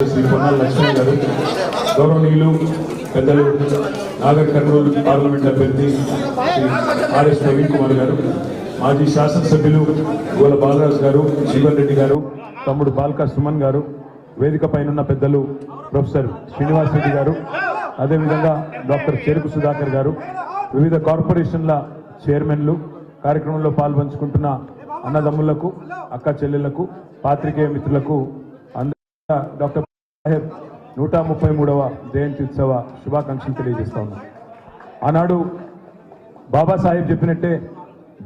శ్రీ పొన్నాల లక్ష్మణ్ గారు గౌరవనీయులు పెద్దలు Nagarkurnool parliament అభ్యర్థి శ్రీ ఆర్ఎస్ ప్రవీణ్ కుమార్ గారు మాజీ శాసనసభ్యులు గోల బాలరాజు గారు జీవన్ రెడ్డి గారు తమ్ముడు బాల్కా సుమన్ గారు వేదిక పైనున్న పెద్దలు ప్రొఫెసర్ శ్రీనివాస్ రెడ్డి గారు అదేవిధంగా డాక్టర్ చెరుకు సుధాకర్ గారు వివిధ కార్పొరేషన్ల చైర్మన్లు కార్యక్రమంలో పాల్పంచుకుంటున్న అన్నదమ్ములకు అక్క చెల్లెళ్ళకు పాత్రికేయ మిత్రులకు డాక్టర్ సాహెబ్ నూట ముప్పై మూడవ జయంతి ఉత్సవ శుభాకాంక్షలు తెలియజేస్తా ఉన్నాం. ఆనాడు బాబాసాహెబ్ చెప్పినట్టే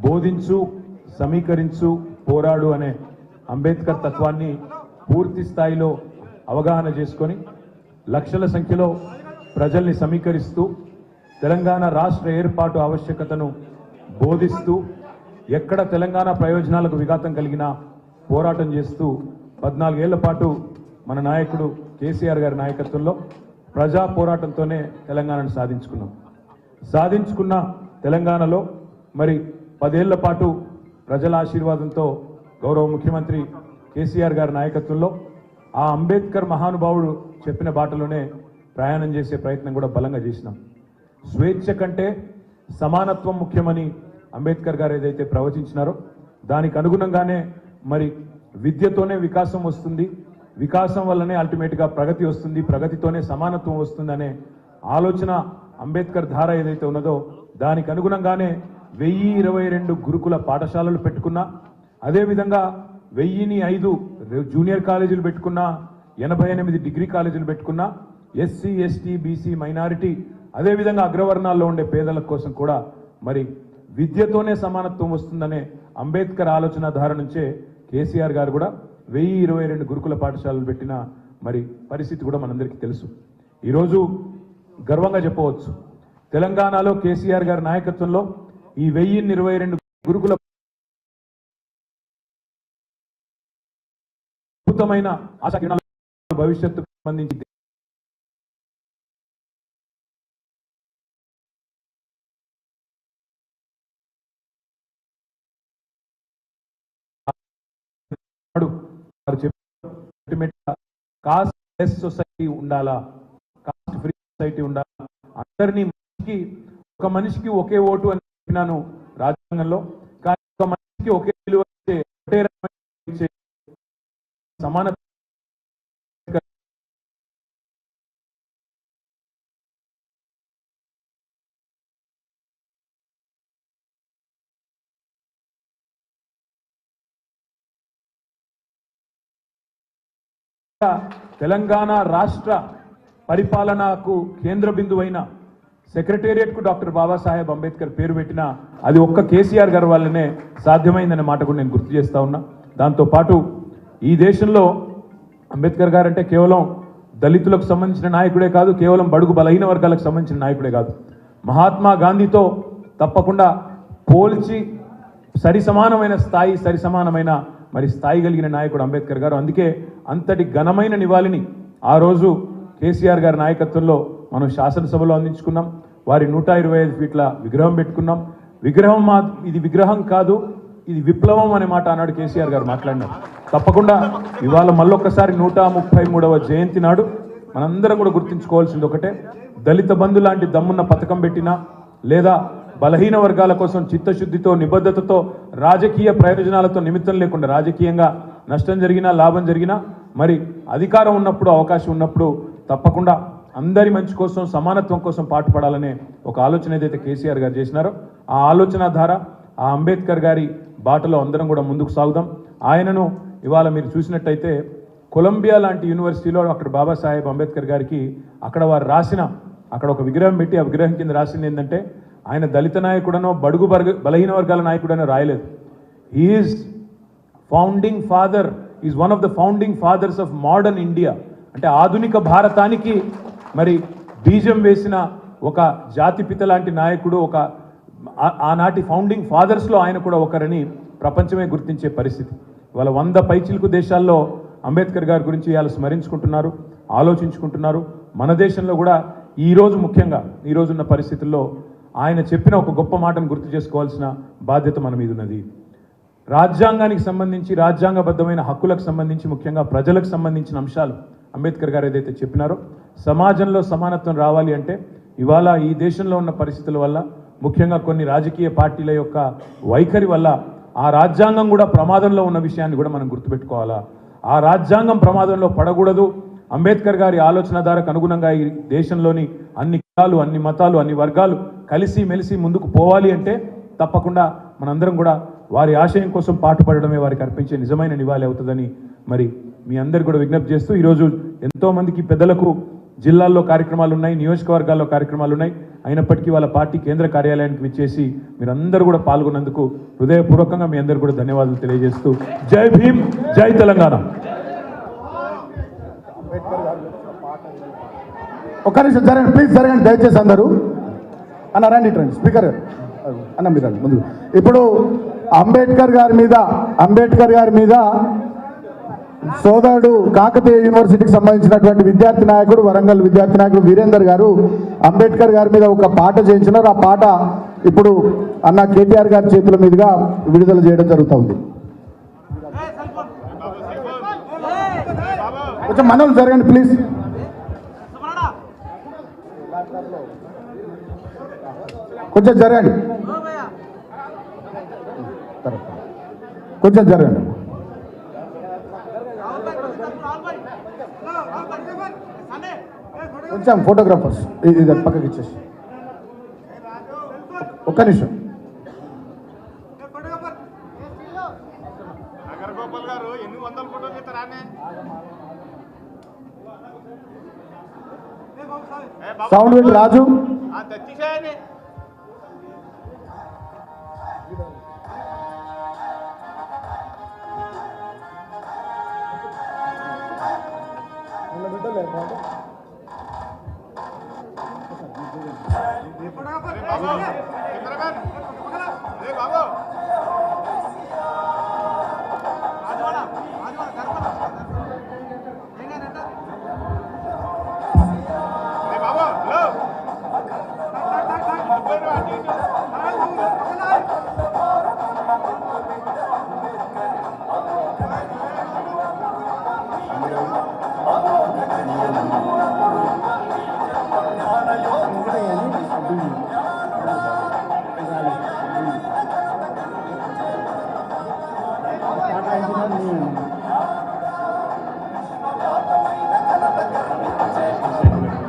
బోధించు సమీకరించు పోరాడు అనే అంబేద్కర్ తత్వాన్ని పూర్తి స్థాయిలో అవగాహన చేసుకొని లక్షల సంఖ్యలో ప్రజల్ని సమీకరిస్తూ తెలంగాణ రాష్ట్ర ఏర్పాటు ఆవశ్యకతను బోధిస్తూ ఎక్కడ తెలంగాణ ప్రయోజనాలకు విఘాతం కలిగినా పోరాటం చేస్తూ పద్నాలుగేళ్ళ పాటు మన నాయకుడు కేసీఆర్ గారి నాయకత్వంలో ప్రజా పోరాటంతోనే తెలంగాణను సాధించుకున్నాం. సాధించుకున్న తెలంగాణలో మరి పదేళ్ళ పాటు ప్రజల ఆశీర్వాదంతో గౌరవ ముఖ్యమంత్రి కేసీఆర్ గారి నాయకత్వంలో ఆ అంబేద్కర్ మహానుభావుడు చెప్పిన బాటలోనే ప్రయాణం చేసే ప్రయత్నం కూడా బలంగా చేసినాం. స్వేచ్ఛ కంటే సమానత్వం ముఖ్యమని అంబేద్కర్ గారు ఏదైతే ప్రవచించినారో దానికి అనుగుణంగానే మరి విద్యతోనే వికాసం వస్తుంది. వికాసం వల్లనే అల్టిమేట్గా ప్రగతి వస్తుంది ప్రగతితోనే సమానత్వం వస్తుందనే ఆలోచన అంబేద్కర్ ధార ఏదైతే ఉన్నదో దానికి అనుగుణంగానే వెయ్యి ఇరవై రెండు గురుకుల పాఠశాలలు పెట్టుకున్నా అదేవిధంగా వెయ్యిని ఐదు జూనియర్ కాలేజీలు పెట్టుకున్నా ఎనభై ఎనిమిది డిగ్రీ కాలేజీలు పెట్టుకున్నా ఎస్సీ ఎస్టీ బీసీ మైనారిటీ అదేవిధంగా అగ్రవర్ణాల్లో ఉండే పేదల కోసం కూడా మరి విద్యతోనే సమానత్వం వస్తుందనే అంబేద్కర్ ఆలోచన ధార నుంచే కేసీఆర్ గారు కూడా వెయ్యి ఇరవై రెండు గురుకుల పాఠశాలలు పెట్టిన మరి పరిస్థితి కూడా మనందరికీ తెలుసు. ఈరోజు గర్వంగా చెప్పవచ్చు. తెలంగాణలో కేసీఆర్ గారి నాయకత్వంలో ఈ వెయ్యి ఇరవై రెండు గురుకుల అద్భుతమైన ఆశా భవిష్యత్తు సంబంధించి నాడు వారు కాస్ట్ లెస్ సొసైటీ ఉండాలా? కాస్ట్ ఫ్రీ సొసైటీ ఉండాలా? అందరినీ మనిషికి ఒక మనిషికి ఒకే ఓటు అని చెప్పినాను రాజ్యాంగంలో. కానీ ఒక మనిషికి ఒకే విలువ ఇచ్చే, ఒకటే సమాన తెలంగాణ రాష్ట్ర పరిపాలనకు కేంద్ర బిందువైన సెక్రటేరియట్కు డాక్టర్ బాబాసాహెబ్ అంబేద్కర్ పేరు పెట్టిన అది ఒక్క కేసీఆర్ గారి వల్లనే సాధ్యమైందనే మాట కూడా నేను గుర్తు చేస్తా ఉన్నా. దాంతోపాటు ఈ దేశంలో అంబేద్కర్ గారు అంటే కేవలం దళితులకు సంబంధించిన నాయకుడే కాదు కేవలం బడుగు బలహీన వర్గాలకు సంబంధించిన నాయకుడే కాదు. మహాత్మా గాంధీతో తప్పకుండా పోల్చి సరి సమానమైన స్థాయి సరి సమానమైన మరి స్థాయి కలిగిన నాయకుడు అంబేద్కర్ గారు. అందుకే అంతటి ఘనమైన నివాళిని ఆ రోజు కేసీఆర్ గారి నాయకత్వంలో మనం శాసనసభలో అందించుకున్నాం. వారి నూట ఇరవై ఐదు ఫీట్ల విగ్రహం పెట్టుకున్నాం. విగ్రహం మా ఇది విగ్రహం కాదు ఇది విప్లవం అనే మాట అన్నాడు కేసీఆర్ గారు మాట్లాడినారు. తప్పకుండా ఇవాళ మళ్ళొక్కసారి నూట ముప్పై మూడవ జయంతి నాడు మనందరం కూడా గుర్తుంచుకోవాల్సింది ఒకటే. దళిత బంధు లాంటి దమ్మున్న పథకం పెట్టినా లేదా బలహీన వర్గాల కోసం చిత్తశుద్ధితో నిబద్ధతతో రాజకీయ ప్రయోజనాలతో నిమిత్తం లేకుండా రాజకీయంగా నష్టం జరిగినా లాభం జరిగినా మరి అధికారం ఉన్నప్పుడు అవకాశం ఉన్నప్పుడు తప్పకుండా అందరి మంచి కోసం సమానత్వం కోసం పాటుపడాలనే ఒక ఆలోచన ఏదైతే కేసీఆర్ గారు చేసినారో ఆ ఆలోచన ధార ఆ అంబేద్కర్ గారి బాటలో అందరం కూడా ముందుకు సాగుదాం. ఆయనను ఇవాళ మీరు చూసినట్టయితే కొలంబియా లాంటి యూనివర్సిటీలో అక్కడ బాబాసాహెబ్ అంబేద్కర్ గారికి అక్కడ వారు రాసిన అక్కడ ఒక విగ్రహం పెట్టి ఆ విగ్రహం కింద రాసింది ఏంటంటే ఆయన దళిత నాయకుడనో బడుగు బర్గ బలహీన వర్గాల నాయకుడనో రాయలేదు. Is founding father is one of the founding fathers of modern India అంటే ఆధునిక భారతానికి మరి బీజం వేసిన ఒక జాతిపిత లాంటి నాయకుడు ఒక ఆనాటి ఫౌండింగ్ ఫాదర్స్లో ఆయన కూడా ఒకరని ప్రపంచమే గుర్తించే పరిస్థితి. వాళ్ళ వంద పైచిలుకు దేశాల్లో అంబేద్కర్ గారి గురించి ఇవాళ స్మరించుకుంటున్నారు ఆలోచించుకుంటున్నారు. మన దేశంలో కూడా ఈ రోజు ముఖ్యంగా ఈ రోజున్న పరిస్థితుల్లో ఆయన చెప్పిన ఒక గొప్ప మాటను గుర్తు చేసుకోవాల్సిన బాధ్యత మన మీద ఉన్నది. రాజ్యాంగానికి సంబంధించి రాజ్యాంగబద్ధమైన హక్కులకు సంబంధించి ముఖ్యంగా ప్రజలకు సంబంధించిన అంశాలు అంబేద్కర్ గారు ఏదైతే చెప్పినారో సమాజంలో సమానత్వం రావాలి అంటే ఇవాళ ఈ దేశంలో ఉన్న పరిస్థితుల వల్ల ముఖ్యంగా కొన్ని రాజకీయ పార్టీల యొక్క వైఖరి వల్ల ఆ రాజ్యాంగం కూడా ప్రమాదంలో ఉన్న విషయాన్ని కూడా మనం గుర్తుపెట్టుకోవాలా? ఆ రాజ్యాంగం ప్రమాదంలో పడకూడదు అంబేద్కర్ గారి ఆలోచన ధారకు అనుగుణంగా ఈ దేశంలోని అన్ని కులాలు అన్ని మతాలు అన్ని వర్గాలు కలిసి మెలిసి ముందుకు పోవాలి అంటే తప్పకుండా మనందరం కూడా వారి ఆశయం కోసం పాటుపడడమే వారికి అర్పించే నిజమైన నివాళి అవుతుందని మరి మీ అందరు కూడా విజ్ఞప్తి చేస్తూ ఈరోజు ఎంతోమందికి పెద్దలకు జిల్లాల్లో కార్యక్రమాలు ఉన్నాయి నియోజకవర్గాల్లో కార్యక్రమాలు ఉన్నాయి. అయినప్పటికీ వాళ్ళ పార్టీ కేంద్ర కార్యాలయానికి విచ్చేసి మీరందరూ కూడా పాల్గొన్నందుకు హృదయపూర్వకంగా మీ అందరు కూడా ధన్యవాదాలు తెలియజేస్తూ జై భీమ్ జై తెలంగాణ. ఒక్క నిమిషం జరగండి ప్లీజ్ జరగండి దయచేసి అందరూ. అన్న రండి ఇటు రండి. స్పీకర్ అన్న మీరు రండి ముందు. ఇప్పుడు అంబేద్కర్ గారి మీద అంబేద్కర్ గారి మీద సోదరుడు కాకతీయ యూనివర్సిటీకి సంబంధించినటువంటి విద్యార్థి నాయకుడు వరంగల్ విద్యార్థి నాయకుడు వీరేందర్ గారు అంబేద్కర్ గారి మీద ఒక పాట చేయించినారు ఆ పాట ఇప్పుడు అన్న కేటీఆర్ గారి చేతుల మీదుగా విడుదల చేయడం జరుగుతుంది కొంచెం మనోళ్ళు జరగండి ప్లీజ్ కొంచెం జరగండి. కొంచెం జరగండి. కొంచెం ఫోటోగ్రాఫర్స్ ఇది పక్కకి ఇచ్చేసి. ఒక్క నిమిషం. గోపాల్ గారు ఎన్ని వందల ఫోటోలు తీస్తారా సౌండ్ రాజు. తెచ్చేసేయండి. ఏ బాబు?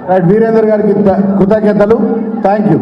రైట్ వీరేందర్ గారికి కృతజ్ఞతలు. Thank you